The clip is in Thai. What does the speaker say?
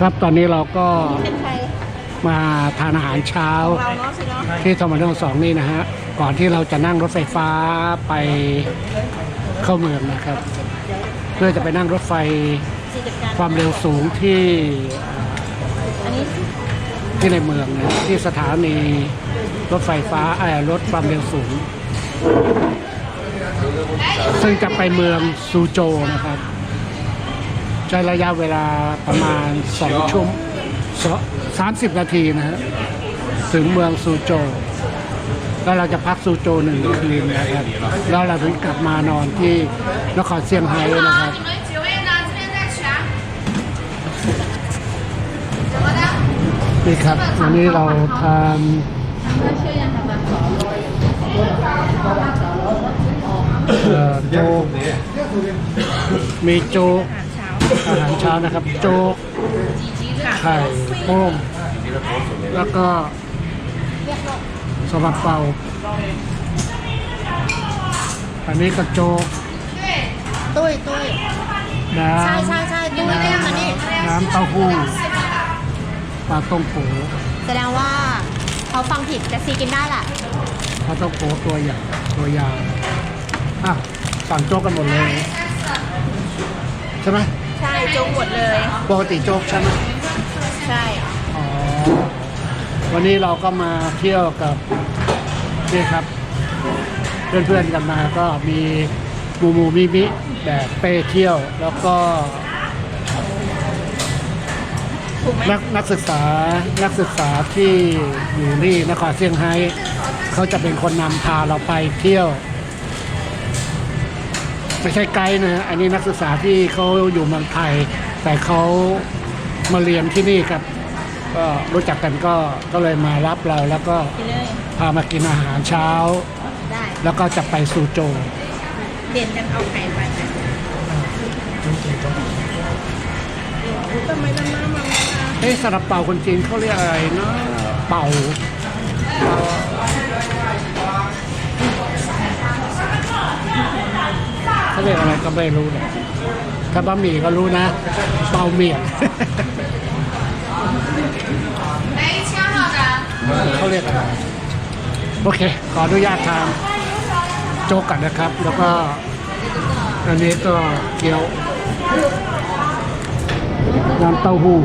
ครับตอนนี้เราก็มาทานอาหารเช้าของเราเนาะสิเนาะที่ทมนสองนี่นะฮะ ก่อนที่เราจะนั่งรถไฟฟ้าไปเข้าเมืองนะครับ เพื่อจะไปนั่งรถไฟความเร็วสูงที่ที่ในเมืองนะที่สถานีรถไฟฟ้าเออรถความเร็วสูง ซึ่งจะไปเมืองซูโจนะครับ ใช้ระยะเวลาประมาณสองชั่วสามสิบนาทีนะฮะถึงเมืองซูโจ แล้วเราจะพักซูโจหนึ่งคืนนะครับ แล้วเราถึงกลับมานอนที่นครเซี่ยงไฮ้นะครับนี่ครับวันนี้เราทานโจมีโจ อาหารเช้านะครับ โจ๊กไข่โป้งแล้วก็สลัดเปาอันนี้ก็โจ๊กตุ้ยตุ้ยน้ใช่ใช่ใช่ตุ้ยเนี่ยอันนี้ำน้ำเต้าหู้ปลาต้มโขแสดงว่าเขาฟังผิดแต่ซีกินได้แหละปลาต้มโขตัวใหญ่ตัวยาวอะสั่งโจ๊กกันหมดเลย ใช่ไหม ใช่จุงหมดเลย ปกติโจ๊กใช่ไหมใช่อ๋อ วันนี้เราก็มาเที่ยวกับนี่ครับ เพื่อนๆกันมาก็มีมูมูมิมิแบบเป้เที่ยว แล้วก็ถูกไหมนักนักศึกษานักศึกษาที่อยู่นี่นครเซี่ยงไฮ้เขาจะเป็นคนนำพาเราไปเที่ยว ไม่ใช่ไกด์นะ อันนี้นักศึกษาที่เขาอยู่เมืองไทย แต่เขามาเรียนที่นี่ครับ ก็รู้จักกันก็ก็เลยมารับเราแล้วก็กินเลยพามากินอาหารเช้า ได้แล้วก็จะไปซูโจเด่นกันเอาไข่ไปนะทำไมน้ำน้ำมันเฮ้ยสลับเป่าคนจีนเขาเรียกอะไรนะเป่าเป่าาเรียกอะไรก็ไม่รู้เลยถ้าบะหมี่ก็รู้นะ เปาเมียงเขาเรียกอะไรโอเค ขออนุญาตทานโจกกันนะครับ แล้วก็อันนี้ก็เกี๊ยวน้ำเต้าหู้